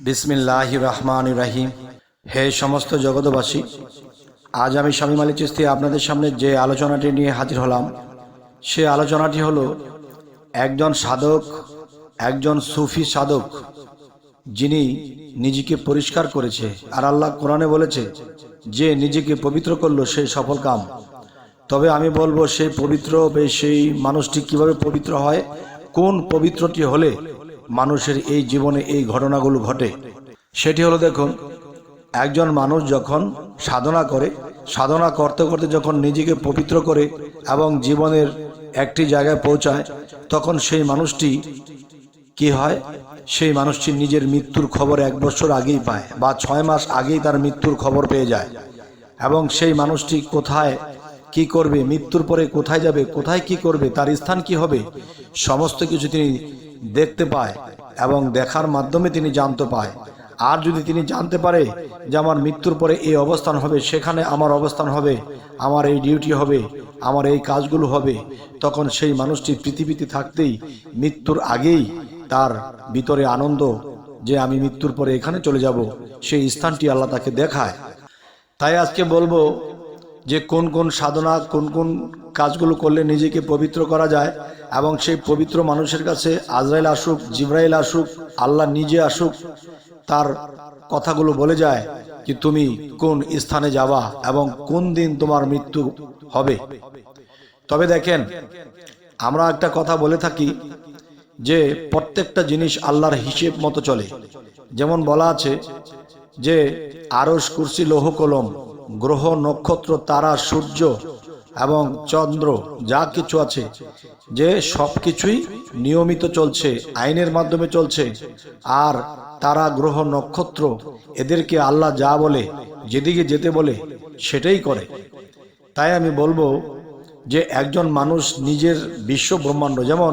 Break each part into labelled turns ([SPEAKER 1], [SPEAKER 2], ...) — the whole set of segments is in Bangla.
[SPEAKER 1] বিসমিল্লাহ রহমান রাহিম হে সমস্ত জগতবাসী আজ আমি স্বামী মালিক চিস্তি আপনাদের সামনে যে আলোচনাটি নিয়ে হাজির হলাম, সে আলোচনাটি হলো, একজন সাধক, একজন সুফি সাধক, যিনি নিজেকে পরিষ্কার করেছে। আর আল্লাহ কোরআনে বলেছে, যে নিজেকে পবিত্র করল সেই সফল কাম। তবে আমি বলব সেই পবিত্র, সেই মানুষটি কীভাবে পবিত্র হয়, কোন পবিত্রটি হলে মানুষের এই জীবনে এই ঘটনাগুলো ঘটে। সেটি হলো দেখুন, একজন মানুষ যখন সাধনা করে, সাধনা করতে করতে যখন নিজেকে পবিত্র করে এবং জীবনের একটি জায়গায় পৌঁছায়, তখন সেই মানুষটি কি হয়? সেই মানুষটি নিজের মৃত্যুর খবর এক বছর আগেই পায় বা ছয় মাস আগেই তার মৃত্যুর খবর পেয়ে যায়। এবং সেই মানুষটি কোথায় কি করবে, মৃত্যুর পরে কোথায় যাবে, কোথায় কি করবে, তার স্থান কি হবে, সমস্ত কিছু তিনি দেখতে পায় এবং দেখার মাধ্যমে তিনি জানতে পায়। আর যদি তিনি জানতে পারে যে আমার মৃত্যুর পরে এই অবস্থান হবে, সেখানে আমার অবস্থান হবে, আমার এই ডিউটি হবে, আমার এই কাজগুলো হবে, তখন সেই মানুষটি পৃথিবীতে থাকতেই মৃত্যুর আগেই তার ভিতরে আনন্দ যে আমি মৃত্যুর পরে এখানে চলে যাব, সেই স্থানটি আল্লাহ তাকে দেখায়। তাই আজকে বলব যে কোন কোন সাধনা, কোন কোন কাজগুলো করলে নিজেকে পবিত্র করা যায় এবং সেই পবিত্র মানুষের কাছে আজরাইল আসুক, জিব্রাইল আসুক, আল্লাহ নিজে আসুক, তার কথাগুলো বলে যায় যে তুমি কোন স্থানে যাবা এবং কোন দিন তোমার মৃত্যু হবে। তবে দেখেন, আমরা একটা কথা বলে থাকি যে প্রত্যেকটা জিনিস আল্লাহর হিসেব মতো চলে। যেমন বলা আছে যে আরস কুর্সি, লৌহ, কলম, গ্রহ, নক্ষত্র, তারা, সূর্য এবং চন্দ্র যা কিছু আছে, যে সব কিছুই নিয়মিত চলছে, আইনের মাধ্যমে চলছে। আর তারা গ্রহ নক্ষত্র, এদেরকে আল্লাহ যা বলে, যেদিকে যেতে বলে, সেটাই করে। তাই আমি বলব যে একজন মানুষ নিজের বিশ্ব ব্রহ্মাণ্ড, যেমন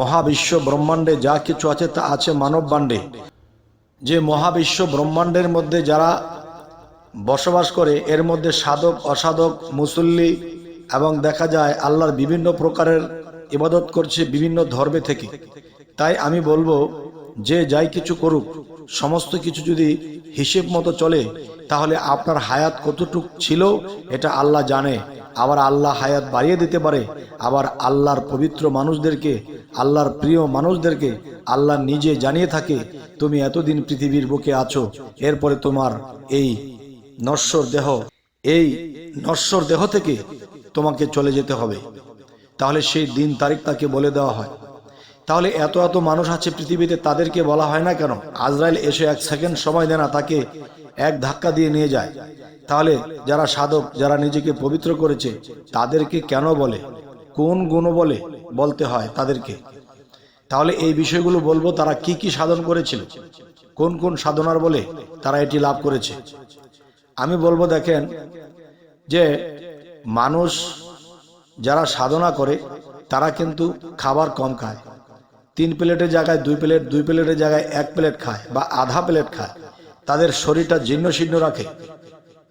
[SPEAKER 1] মহাবিশ্ব ব্রহ্মাণ্ডে যা কিছু আছে তা আছে মানব বাণ্ডে যে মহাবিশ্ব ব্রহ্মাণ্ডের মধ্যে যারা বসবাস করে, এর মধ্যে সাধক, অসাধক, মুসল্লি এবং দেখা যায় আল্লাহর বিভিন্ন প্রকারের ইবাদত করছে বিভিন্ন ধর্মে থেকে। তাই আমি বলব, যে যাই কিছু করুক, সমস্ত কিছু যদি হিসেব মতো চলে, তাহলে আপনার হায়াত কতটুক ছিল এটা আল্লাহ জানে। আবার আল্লাহ হায়াত বাড়িয়ে দিতে পারে, আবার আল্লাহর পবিত্র মানুষদেরকে, আল্লাহর প্রিয় মানুষদেরকে আল্লাহ নিজে জানিয়ে থাকে, তুমি এতদিন পৃথিবীর বুকে আছো, এরপরে তোমার এই নশ্বর দেহ, এই নশ্বর দেহ থেকে তোমাকে চলে যেতে হবে। তাহলে সেই দিন তারিখ তাকে বলে দেওয়া হয়। তাহলে এত এত মানুষ আছে পৃথিবীতে, তাদেরকে বলা হয় না কেন? আজরাইল এসে এক সেকেন্ড সময় দেয় না, তাকে এক ধাক্কা দিয়ে নিয়ে যায়। তাহলে যারা সাধক, যারা নিজেকে পবিত্র করেছে, তাদেরকে কেন বলে? কোন গুণ বলে? বলতে হয় তাদেরকে। তাহলে এই বিষয়গুলো বলব, তারা কি কি সাধন করেছিল? কোন কোন সাধনার বলে তারা এটি লাভ করেছে? আমি বলব দেখেন যে মানুষ যারা সাধনা করে, তারা কিন্তু খাবার কম খায়। তিন প্লেটের জায়গায় দুই প্লেট, দুই প্লেটের জায়গায় এক প্লেট খায় বা আধা প্লেট খায়। তাদের শরীরটা জীর্ণ শীর্ণ রাখে।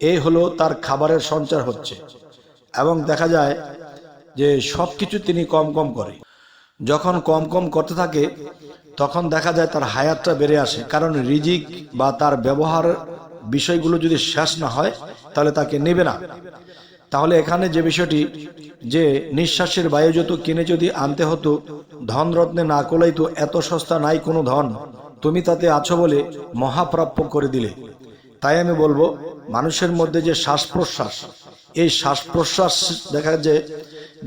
[SPEAKER 1] এই হলো তার খাবারের সঞ্চার হচ্ছে। এবং দেখা যায় যে সব কিছু তিনি কম কম করে। যখন কম কম করতে থাকে, তখন দেখা যায় তার হায়াতটা বেড়ে আসে। কারণ রিজিক বা তার ব্যবহার বিষয়গুলো যদি শেষ না হয়, তাহলে তাকে নেবে না। তাহলে এখানে যে বিষয়টি, যে নিঃশ্বাসের বায়ু যত কিনে যদি আনতে হতো ধন রত্নে না কোলাইতো, এত সস্তা নাই কোনো ধন। তুমি তাতে আছো বলে মহাপ্রাপ্য করে দিলে। তাই আমি বলব, মানুষের মধ্যে যে শ্বাস প্রশ্বাস এই শ্বাস প্রশ্বাস দেখা যায়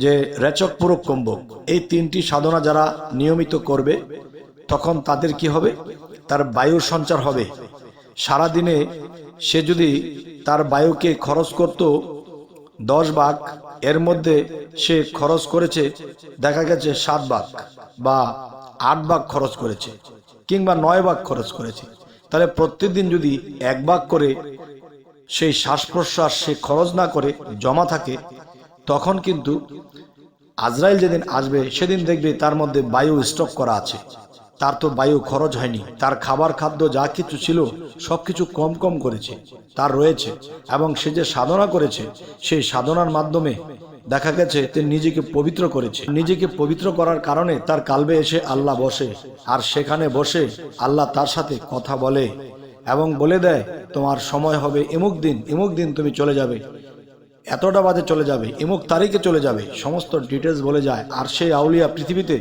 [SPEAKER 1] যে রেচক পুরক কম্বক, এই তিনটি সাধনা যারা নিয়মিত করবে, তখন তাদের কি হবে? তার বায়ুর সঞ্চার হবে। সারাদিনে সে যদি তার বায়ুকে খরচ করত দশ ভাগ এর মধ্যে সে খরচ করেছে, দেখা গেছে সাত ভাগ বা আট ভাগ খরচ করেছে কিংবা নয় ভাগ খরচ করেছে। তাহলে প্রত্যেকদিন যদি এক ভাগ করে সেই শ্বাস প্রশ্বাস সে খরচ না করে, জমা থাকে, তখন কিন্তু আজরাইল যেদিন আসবে, সেদিন দেখবে তার মধ্যে বায়ু স্টক করা আছে। তার তো বায়ু খরচ হয়নি। তার খাবার খাদ্য যা কিছু ছিল সব কিছু কম কম করেছে। তার রয়েছে এবং সে যে সাধনা করেছে, সেই সাধনার মাধ্যমে দেখা গেছে তিনি নিজেকে পবিত্র করেছে। নিজেকে পবিত্র করার কারণে তার কালবে এসে আল্লাহ বসে, আর সেখানে বসে আল্লাহ তার সাথে কথা বলে এবং বলে দেয়, তোমার সময় হবে এমুক দিন এমুক দিন তুমি চলে যাবে। এতটা বাজে চলে যাবে, এমুক তারিখে চলে যাবে। সমস্ত ডিটেলস বলে যায়। আর সেই আউলিয়া পৃথিবীতে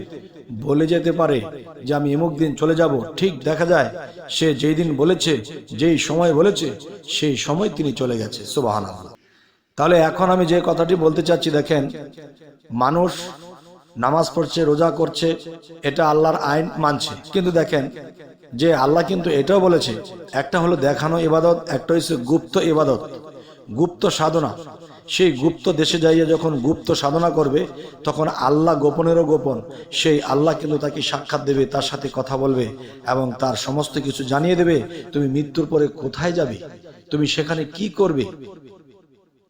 [SPEAKER 1] বলে যেতে পারে যে আমি এমুক দিন চলে যাব। ঠিক দেখা যায়, সে যেই দিন বলেছে, যেই সময় বলেছে, সেই সময় তিনি চলে গেছে। সুবাহান তাহলে এখন আমি যে কথাটি বলতে চাচ্ছি, দেখেন, মানুষ নামাজ পড়ছে, রোজা করছে, এটা আল্লাহর আইন মানছে। কিন্তু দেখেন, যে আল্লাহ কিন্তু এটাও বলেছে, একটা হলো দেখানো ইবাদত, একটা হচ্ছে গুপ্ত ইবাদত। গুপ্ত সাধনা। সেই গুপ্ত দেশে যাইয়া যখন গুপ্ত সাধনা করবে, তখন আল্লাহ গোপনেরও গোপন। সেই আল্লাহ কিন্তু তাকে সাক্ষাৎ দেবে, তার সাথে কথা বলবে এবং তার সমস্ত কিছু জানিয়ে দেবে, তুমি মৃত্যুর পরে কোথায় যাবে? তুমি সেখানে কি করবে?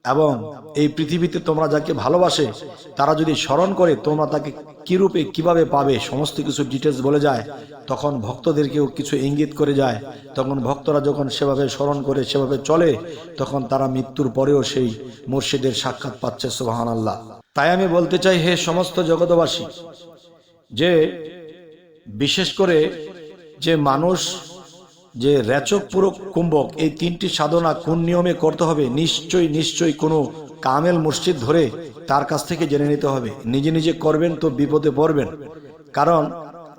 [SPEAKER 1] এবং এই পৃথিবীতে তোমরা যাকে ভালোবাসে, তারা যদি স্মরণ করে তোমরা তাকে কি রূপে, কীভাবে পাবে, সমস্ত কিছু ডিটেলস বলে যায়, তখন ভক্তদেরকেও কিছু ইঙ্গিত করে যায়। তখন ভক্তরা যখন সেভাবে স্মরণ করে, সেভাবে চলে, তখন তারা মৃত্যুর পরেও সেই মুর্শিদের সাক্ষাৎ পাচ্ছে সোহান আল্লাহ তাই আমি বলতে চাই, হে সমস্ত জগতবাসী যে বিশেষ করে যে মানুষ যে রেচক পুরো কুম্ভক এই তিনটি সাধনা কোন নিয়মে করতে হবে? নিশ্চয়ই নিশ্চয়ই কোনো কামেল মসজিদ ধরে তার কাছ থেকে জেনে নিতে হবে। নিজে নিজে করবেন তো বিপদে পড়বেন। কারণ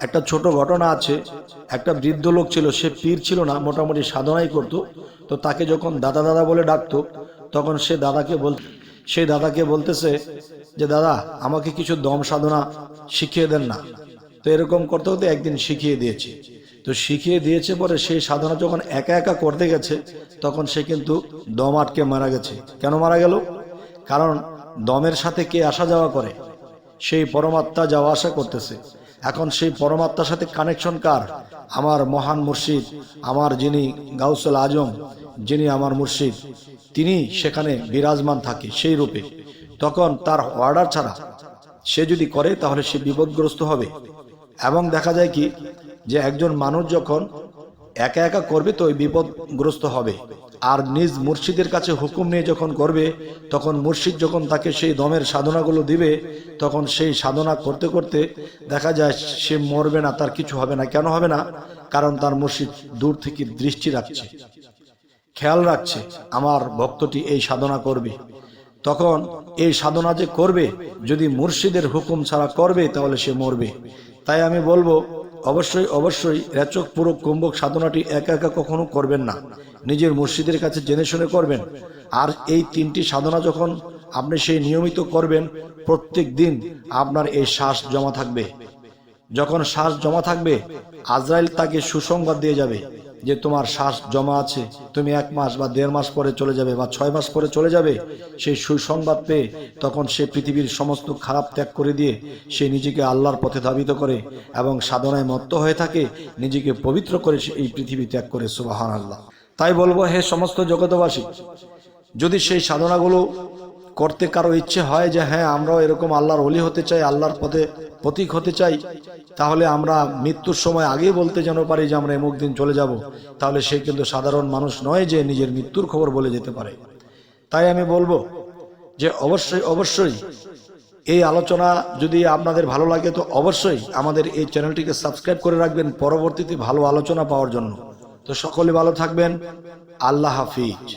[SPEAKER 1] একটা ছোট ঘটনা আছে, একটা বৃদ্ধ লোক ছিল, সে পীর ছিল না, মোটামুটি সাধনাই করত। তো তাকে যখন দাদা দাদা বলে ডাকতো, তখন সে দাদাকে বল, সেই দাদাকে বলতেছে যে, দাদা, আমাকে কিছু দম সাধনা শিখিয়ে দেন না। তো এরকম করতে করতে একদিন শিখিয়ে দিয়েছে। তো শিখিয়ে দিয়েছে পরে সেই সাধনা যখন একা একা করতে গেছে, তখন সে কিন্তু দম আটকে মারা গেছে। কেন মারা গেল? কারণ দমের সাথে কে আসা যাওয়া করে? সেই পরমাত্মা যাওয়া আসা করতেছে। এখন সেই পরমাত্মার সাথে কানেকশন কার? আমার মহান মুর্শিদ, আমার যিনি গাউসুল আজম, যিনি আমার মুর্শিদ, তিনি সেখানে বিরাজমান থাকে সেই রূপে। তখন তার অর্ডার ছাড়া সে যদি করে, তাহলে সে বিপদগ্রস্ত হবে। এবং দেখা যায় কি যে একজন মানুষ যখন একা একা করবে তো ওই বিপদগ্রস্ত হবে। আর নিজ মুর্শিদের কাছে হুকুম নিয়ে যখন করবে, তখন মুর্শিদ যখন তাকে সেই দমের সাধনাগুলো দিবে, তখন সেই সাধনা করতে করতে দেখা যায় সে মরবে না, তার কিছু হবে না। কেন হবে না? কারণ তার মুর্শিদ দূর থেকে দৃষ্টি রাখছে, খেয়াল রাখছে, আমার ভক্তটি এই সাধনা করবে। তখন এই সাধনা যে করবে, যদি মুর্শিদের হুকুম ছাড়া করবে, তাহলে সে মরবে। তাই আমি বলব অবশ্যই অবশ্যই রেচক পুরো কুম্ভক সাধনাটি একা একা কখনো করবেন না। নিজের মসজিদের কাছে জেনে শুনে করবেন। আর এই তিনটি সাধনা যখন আপনি সেই নিয়মিত করবেন, প্রত্যেক দিন আপনার এই শ্বাস জমা থাকবে। যখন শ্বাস জমা থাকবে, আজরাইল তাকে সুসংবাদ দিয়ে যাবে। যে তোমার শ্বাস জমা আছে, তুমি এক মাস বা দেড় মাস পরে চলে যাবে বা ছয় মাস পরে চলে যাবে, সেই সুসংবাদ পেয়ে তখন সে পৃথিবীর সমস্ত খারাপ ত্যাগ করে দিয়ে সে নিজেকে আল্লাহর পথে ধাবিত করে এবং সাধনায় মত্ত হয়ে থাকে, নিজেকে পবিত্র করে সে এই পৃথিবী ত্যাগ করে সুবাহান আল্লাহ তাই বলব, হে সমস্ত জগতবাসী যদি সেই সাধনাগুলো করতে কারও ইচ্ছে হয় যে হ্যাঁ আমরাও এরকম আল্লাহর অলি হতে চাই, আল্লাহর পথে প্রতীক হতে চাই, তাহলে আমরা মৃত্যুর সময় আগেই বলতে যেন পারি যে, আমরা এমুক দিন চলে যাব। তাহলে সে কিন্তু সাধারণ মানুষ নয় যে, নিজের মৃত্যুর খবর বলে যেতে পারে। তাই আমি বলব যে, অবশ্যই অবশ্যই এই আলোচনা যদি আপনাদের ভালো লাগে, তো অবশ্যই আমাদের এই চ্যানেলটিকে সাবস্ক্রাইব করে রাখবেন পরবর্তীতে ভালো আলোচনা পাওয়ার জন্য। তো সকলে ভালো থাকবেন। আল্লাহ হাফিজ।